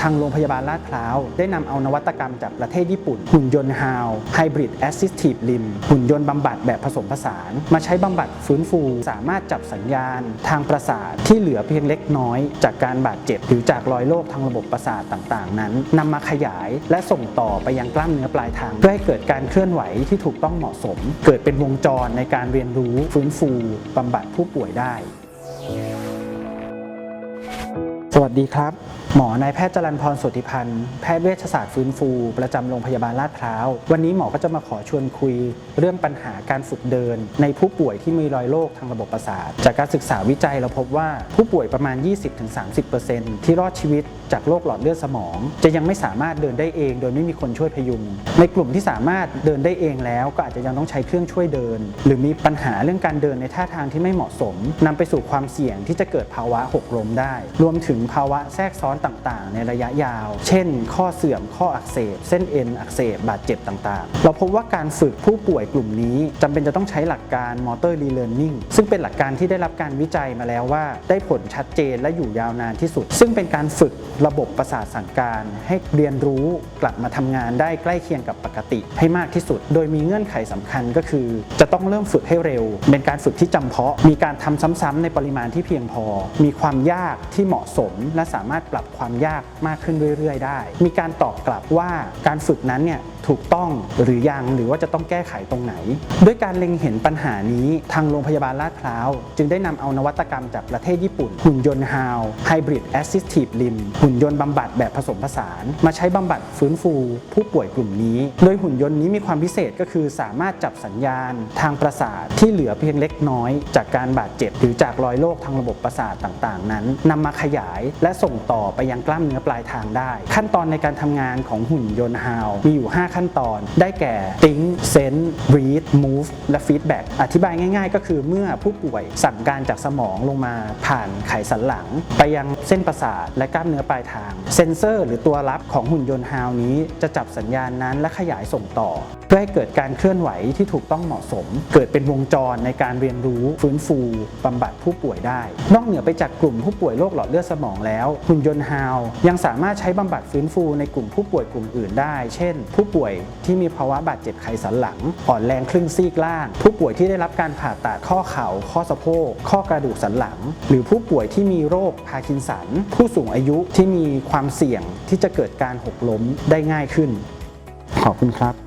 ทางโรงพยาบาลลาดพร้าว ได้นำเอานวัตกรรมจากประเทศญี่ปุ่น หุ่นยนต์ HAL Hybrid Assistive Limb หุ่นยนต์บำบัดแบบผสมผสาน มาใช้บำบัดฟื้นฟู สามารถจับสัญญาณ ทางประสาทที่เหลือเพียงเล็กน้อย จากการบาดเจ็บหรือจากรอยโรคทางระบบประสาทต่างๆ นั้นนำมาขยายและส่งต่อไปยังกล้ามเนื้อปลายทาง เพื่อให้เกิดการเคลื่อนไหวที่ถูกต้องเหมาะสม เกิดเป็นวงจรในการเรียนรู้ฟื้นฟูบำบัดผู้ป่วยได้ สวัสดีครับ หมอนายแพทย์จรันพรสุทธิพันธ์แพทย์เวชศาสตร์ฟื้นฟู ประจำโรงพยาบาลลาดพร้าว วันนี้หมอก็จะมาขอชวนคุย เรื่องปัญหาการฝึกเดิน ในผู้ป่วยที่มีรอยโรคทางระบบประสาท จากการศึกษาวิจัยเราพบว่าผู้ป่วยประมาณ 20-30%ที่รอดชีวิตจากโรคหลอดเลือดสมอง จะยังไม่สามารถเดินได้เอง โดยไม่มีคนช่วยพยุง ในกลุ่มที่สามารถเดินได้เองแล้ว ก็อาจจะยังต้องใช้เครื่องช่วยเดิน หรือมีปัญหาเรื่องการเดินในท่าทางที่ไม่เหมาะสมนำไปสู่ความเสี่ยงที่จะเกิดภาวะหกล้มได้ รวมถึงภาวะแทรกซ้อนต่างๆ ในระยะยาว เช่น ข้อเสื่อม ข้ออักเสบ เส้นเอ็นอักเสบ บาดเจ็บต่างๆ เราพบว่าการฝึกผู้ป่วยกลุ่มนี้จำเป็นจะต้องใช้หลักการ motor relearning ซึ่งเป็นหลักการที่ได้รับการวิจัยมาแล้วว่า ได้ผลชัดเจนและอยู่ยาวนานที่สุด ซึ่งเป็นการฝึกระบบประสาทสั่งการ ให้เรียนรู้กลับมาทำงานได้ใกล้เคียงกับปกติ ให้มากที่สุด โดยมีเงื่อนไขสำคัญก็คือ จะต้องเริ่มฝึกให้เร็ว เป็นการฝึกที่จำเพาะ มีการทำซ้ำๆในปริมาณที่เพียงพอ มีความยากที่เหมาะสมและสามารถปรับความยากมากขึ้นเรื่อยๆ ได้ มีการตอบกลับว่าการฝึกนั้นเนี่ยถูกต้องหรือยังหรือว่าจะต้องแก้ไขตรงไหน ด้วยการเล็งเห็นปัญหานี้ทางโรงพยาบาลลาดพร้าว จึงได้นำเอานวัตกรรมจากประเทศญี่ปุ่น หุ่นยนต์ HAL Hybrid Assistive Limb หุ่นยนต์บำบัดแบบผสมผสาน มาใช้บำบัดฟื้นฟู ผู้ป่วยกลุ่มนี้ โดยหุ่นยนต์นี้มีความพิเศษก็คือสามารถจับสัญญาณ ทางประสาทที่เหลือเพียงเล็กน้อย จากการบาดเจ็บหรือจากรอยโรคทางระบบประสาทต่างๆ นั้นนำมาขยายและส่งต่อไปยังกล้ามเนื้อปลายทางได้ ขั้นตอนในการทำงานของหุ่นยนต์ HAL มีอยู่ 5 ขั้นตอน ได้แก่ think sense read move และ feedback อธิบายง่ายๆ ก็คือเมื่อผู้ป่วยสั่งการจากสมองลงมาผ่านไขสันหลัง ไปยังเส้นประสาทและกล้ามเนื้อปลายทาง เซนเซอร์ หรือตัวรับของหุ่นยนต์ HAL นี้จะจับสัญญาณนั้นและขยายส่งต่อ เพื่อให้เกิดการเคลื่อนไหวที่ถูกต้องเหมาะสม เกิดเป็นวงจรในการเรียนรู้ฟื้นฟูบำบัดผู้ป่วยได้ นอกเหนือไปจากกลุ่มผู้ป่วยโรคหลอดเลือดสมองแล้วหุ่นยนต์ HAL ยังสามารถใช้บำบัดฟื้นฟูในกลุ่มผู้ป่วยกลุ่มอื่นได้ เช่น ผู้ป่วยที่มีภาวะบาดเจ็บไขสันหลัง อ่อนแรงครึ่งซีกล่าง ผู้ป่วยที่ได้รับการผ่าตัดข้อเข่า ข้อสะโพก ข้อกระดูกสันหลัง หรือผู้ป่วยที่มีโรคพาร์กินสัน ผู้สูงอายุที่มีความเสี่ยงที่จะเกิดการหกล้มได้ง่ายขึ้น ขอบคุณครับ